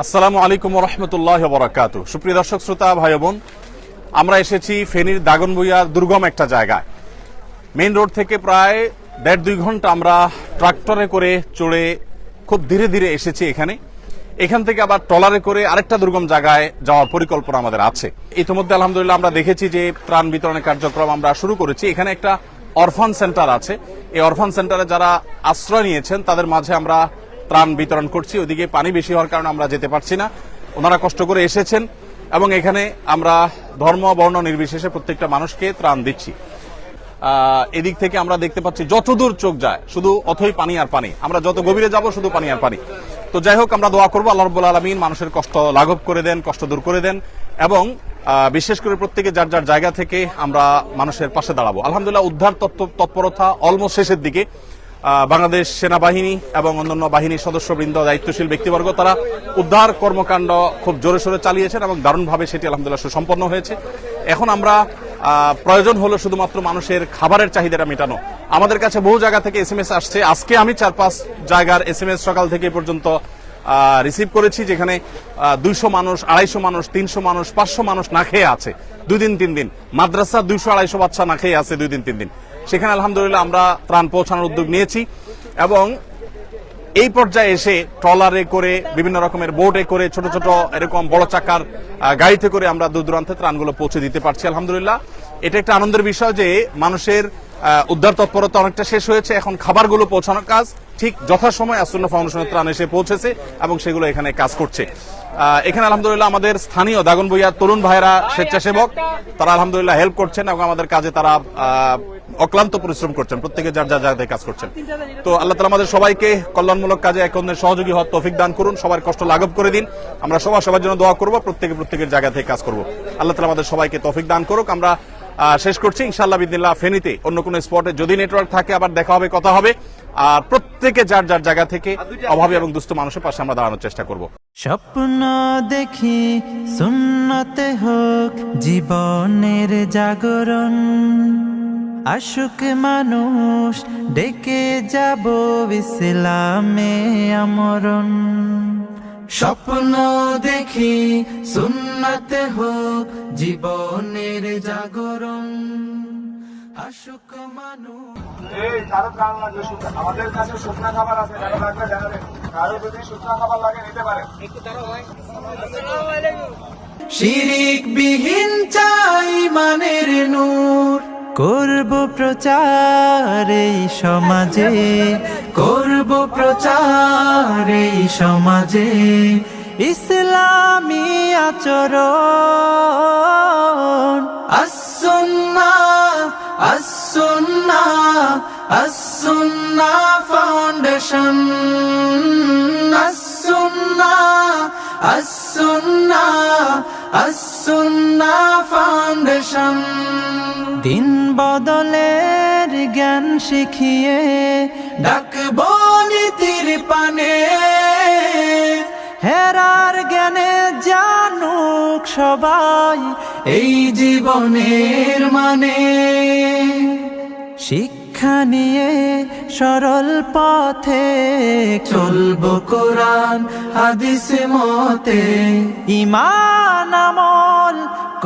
আসসালামু আলাইকুম রহমতুল্লাহ বরাকাতু সুপ্রিয় দর্শক, শ্রোতা ভাই বোন আমরা এসেছি ফেনীর দাগনবুইয়ার দুর্গম একটা জায়গায়। মেইন রোড থেকে প্রায় দেড় দুই ঘণ্টা আমরা ট্রাক্টরে করে চড়ে খুব ধীরে ধীরে এসেছি এখানে। এখান থেকে আবার ট্রলারে করে আরেকটা দুর্গম জায়গায় যাওয়ার পরিকল্পনা আমাদের আছে। ইতিমধ্যে আলহামদুলিল্লাহ আমরা দেখেছি যে ত্রাণ বিতরণের কার্যক্রম আমরা শুরু করেছি। এখানে একটা অরফান সেন্টার আছে। এই অরফান সেন্টারে যারা আশ্রয় নিয়েছেন, তাদের মাঝে আমরা ত্রাণ বিতরণ করছি, ওদিকে পানি বেশি হওয়ার কারণে আমরা যেতে পারছি না। ওনারা কষ্ট করে এসেছেন এবং এখানে আমরা ধর্ম, বর্ণ নির্বিশেষে প্রত্যেকটা মানুষকে ত্রাণ দিচ্ছি। এদিক থেকে আমরা দেখতে পাচ্ছি যতদূর চোখ যায়, শুধু অথই পানি আর পানি। আমরা যত গভীরে যাব, শুধু পানি আর পানি। তো যাই হোক, আমরা দোয়া করব, আল্লাহ রব্বুল আলমিন মানুষের কষ্ট লাঘব করে দেন, কষ্ট দূর করে দেন এবং বিশেষ করে প্রত্যেকে যার যার জায়গা থেকে আমরা মানুষের পাশে দাঁড়াবো। আলহামদুলিল্লাহ, উদ্ধার তৎপরতা অলমোস্ট শেষের দিকে। বাংলাদেশ সেনাবাহিনী এবং অন্যান্য বাহিনীর সদস্যবৃন্দ, দায়িত্বশীল ব্যক্তিবর্গ, তারা উদ্ধার কর্মকাণ্ড খুব জোরে সোরে চালিয়েছেন এবং দারুণভাবে সেটি আলহামদুলিল্লাহ সুসম্পন্ন হয়েছে। এখন আমরা প্রয়োজন হলো শুধুমাত্র মানুষের খাবারের চাহিদাটা মেটানো। আমাদের কাছে বহু জায়গা থেকে এস এম আসছে। আজকে আমি চার পাঁচ জায়গার এস এম এস সকাল থেকে পর্যন্ত রিসিভ করেছি যেখানে দুইশো মানুষ, আড়াইশো মানুষ, তিনশো মানুষ, পাঁচশো মানুষ না খেয়ে আছে। দুই দিন, তিন দিন। মাদ্রাসা দুইশো, আড়াইশো বাচ্চা না খেয়ে আছে দুই দিন, তিন দিন। সেখানে আলহামদুলিল্লাহ আমরা ত্রাণ পৌঁছানোর উদ্যোগ নিয়েছি এবং এই পর্যায়ে এসে ট্রলারে করে, বিভিন্ন রকমের বোটে করে, ছোট ছোট এরকম বড় চাকার গাড়িতে করে আমরা দূর দূরান্তে ত্রাণগুলো পৌঁছে দিতে পারছি, আলহামদুলিল্লাহ। এটা একটা আনন্দের বিষয় যে মানুষের উদ্ধার তৎপরতা অনেকটা শেষ হয়েছে। এখন খাবারগুলো পৌঁছানোর কাজ ঠিক যথাসময় আসন্ন ফাউন্ডেশনের ত্রাণ এসে পৌঁছেছে এবং সেগুলো এখানে কাজ করছে। এখানে আলহামদুলিল্লাহ আমাদের স্থানীয় দাগনবইয়ার তরুণ ভাইরা স্বেচ্ছাসেবক, তারা আলহামদুলিল্লাহ হেল্প করছেন এবং আমাদের কাজে তারা অক্লান্ত পরিশ্রম করছেন, প্রত্যেকে যার যার জায়গায় কাজ করছেন। তো আল্লাহ তালা আমাদের সবাইকে কল্যাণমূলক কাজে এক অন্যের সহযোগী হওয়ার তৌফিক দান করুন, সবার কষ্ট লাঘব করে দিন। আমরা সবার সবার জন্য দোয়া করব, প্রত্যেকে প্রত্যেকের জায়গা থেকে কাজ করব। আল্লাহ তালা আমাদের সবাইকে তৌফিক দান করুক। আমরা শেষ করছি ইনশাল্লাহ বিদিল্লাহ ফেনীতে অন্য কোনো স্পটে যদি নেটওয়ার্ক থাকে, আবার দেখা হবে, কথা হবে। আর প্রত্যেকে যার যার জায়গা থেকে অভাবী এবং দুস্থ মানুষের পাশে আমরা দাঁড়ানোর চেষ্টা করব। স্বপ্ন দেখি সুন্নতে হোক, জীবনের জাগরণ। আশুক মানুষ ডেকে যাব ইসলামে আমরণ। স্বপ্ন দেখি সুন্নতে হোক জীবনের জাগরণ। আশুক মানুষ এই কারও কারণ লাগবে আমাদের কাছে শুকনো খাবার আছে কারও লাগবে জানাবেন কারও যদি শুকনো খাবার লাগে নিতে পারেন শিরিক বিহীন প্রচার এই সমাজে, করব প্রচার এই সমাজে। ইসলামী আচরণ আসুন্না আসুন্না আসুন্না ফাউন্ডেশন আসুন্না আসুন্না আসুন্না ফাউন্ডেশন দিন বদলের জ্ঞান শিখিয়ে ডাকবো নীতির পানে। হেরার জ্ঞানে জানুক সবাই এই জীবনের মানে। শিক্ষা নিয়ে সরল পথে চলবো কোরআন, হাদিস, মতে। ইমান আমল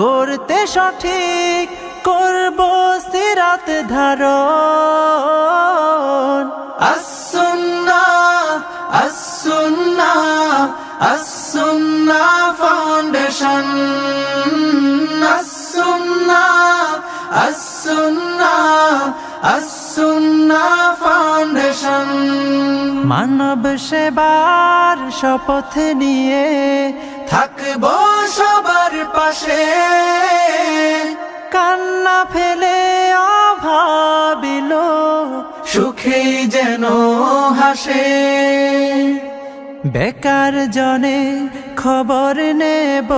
করতে সঠিক করব সিরাত ধারণ। আসুন্না আসুন্না আসুন্না ফাউন্ডেশন আসুন্না আসুন্না আসুন্না ফাউন্ডেশন মানব সেবার শপথ নিয়ে থাকব সবার পাশে। কান্না ফেলে অভাবিল সুখে যেন হাসে। বেকার জনে খবর নেব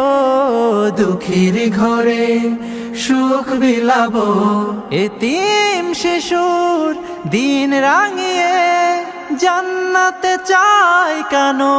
দুঃখীর ঘরে, সুখ বিলাব এতিম শিশুর দিন রাঙিয়ে। জান্নাতে চাই কানো?